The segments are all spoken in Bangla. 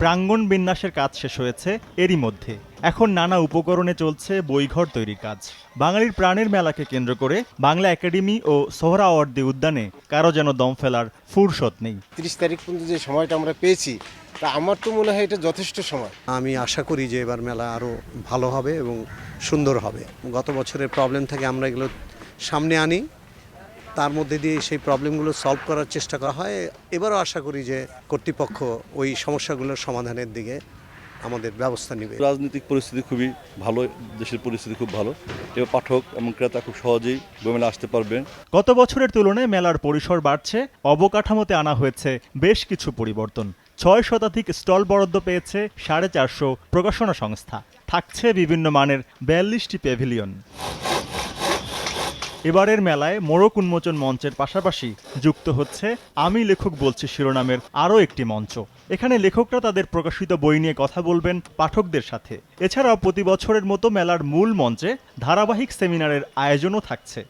প্রাঙ্গণ বিন্যাসের কাজ শেষ হয়েছে এরই মধ্যে। এখন নানা উপকরণে চলছে বইঘর তৈরির কাজ। বাঙালির প্রাণের মেলাকে কেন্দ্র করে বাংলা একাডেমি ও সোহরাওয়ার্দী উদ্যানে কারও যেন দম ফেলার ফুরসত নেই। তিরিশ তারিখ পর্যন্ত যে সময়টা আমরা পেয়েছি তা আমার তো মনে হয় এটা যথেষ্ট সময়। আমি আশা করি যে এবার মেলা আরও ভালো হবে এবং সুন্দর হবে। গত বছরের প্রবলেম থেকে আমরা এগুলো সামনে আনি। তার মধ্যে দিয়ে সেই প্রবলেমগুলো সলভ করার চেষ্টা করা হয়। এবারও আশা করি যে কর্তৃপক্ষ ওই সমস্যাগুলোর সমাধানের দিকে আমাদের ব্যবস্থা নেবে। রাজনৈতিক পরিস্থিতি খুবই ভালো দেশের পরিস্থিতি খুব ভালো। এবার পাঠক এবং ক্রেতা খুব সহজেই বইমেলা আসতে পারবেন। গত বছরের তুলনায় মেলার পরিসর বাড়ছে অবকাঠামোতে আনা হয়েছে বেশ কিছু পরিবর্তন। ছয় শতাধিক স্টল বরাদ্দ পেয়েছে সাড়ে চারশো প্রকাশনা সংস্থা। থাকছে বিভিন্ন মানের বিয়াল্লিশটি প্যাভিলিয়ন এবারের মেলায় মোড়ক উন্মোচন মঞ্চের পাশাপাশি যুক্ত হচ্ছে আমি লেখক বলছি শিরোনামের আরও একটি মঞ্চ। এখানে লেখকরা তাদের প্রকাশিত বই নিয়ে কথা বলবেন পাঠকদের সাথে। এছাড়াও প্রতি বছরের মতো মেলার মূল মঞ্চে ধারাবাহিক সেমিনারের আয়োজনও থাকছে।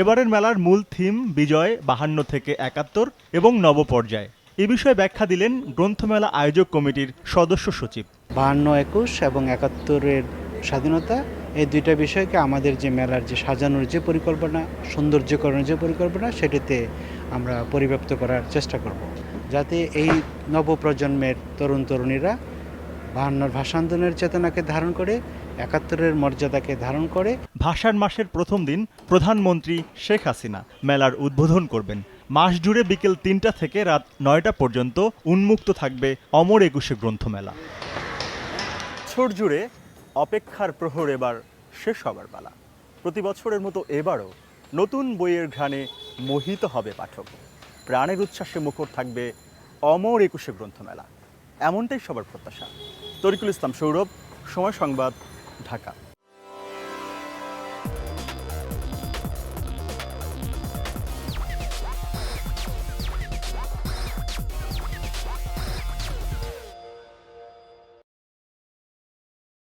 এবারের মেলার মূল থিম বিজয় বাহান্ন থেকে একাত্তর এবং নবপর্যায়। এ বিষয়ে ব্যাখ্যা দিলেন গ্রন্থমেলা আয়োজক কমিটির সদস্য সচিব। বাহান্ন একুশ এবং একাত্তরের স্বাধীনতা এই দুইটা বিষয়কে আমাদের যে মেলার যে সাজানোর যে পরিকল্পনা, সৌন্দর্যকরণের যে পরিকল্পনা, সেটিতে আমরা পরিব্যাপ্ত করার চেষ্টা করব। যাতে এই নবপ্রজন্মের তরুণ তরুণীরা বাহান্নর ভাষা আন্দোলনের চেতনাকে ধারণ করে, একাত্তরের মর্যাদাকে ধারণ করে। ভাষার মাসের প্রথম দিন প্রধানমন্ত্রী শেখ হাসিনা মেলার উদ্বোধন করবেন। মাস জুড়ে বিকেল তিনটা থেকে রাত নয়টা পর্যন্ত উন্মুক্ত থাকবে অমর একুশে গ্রন্থমেলা। ছোট জুড়ে অপেক্ষার প্রহর এবার শেষ হবার পালা। প্রতি বছরের মতো এবারও নতুন বইয়ের ঘ্রাণে মোহিত হবে পাঠক। প্রাণের উচ্ছ্বাসে মুখর থাকবে অমর একুশে গ্রন্থমেলা। এমনটাই সবার প্রত্যাশা। তরিকুল ইসলাম সৌরভ, সময় সংবাদ, ঢাকা।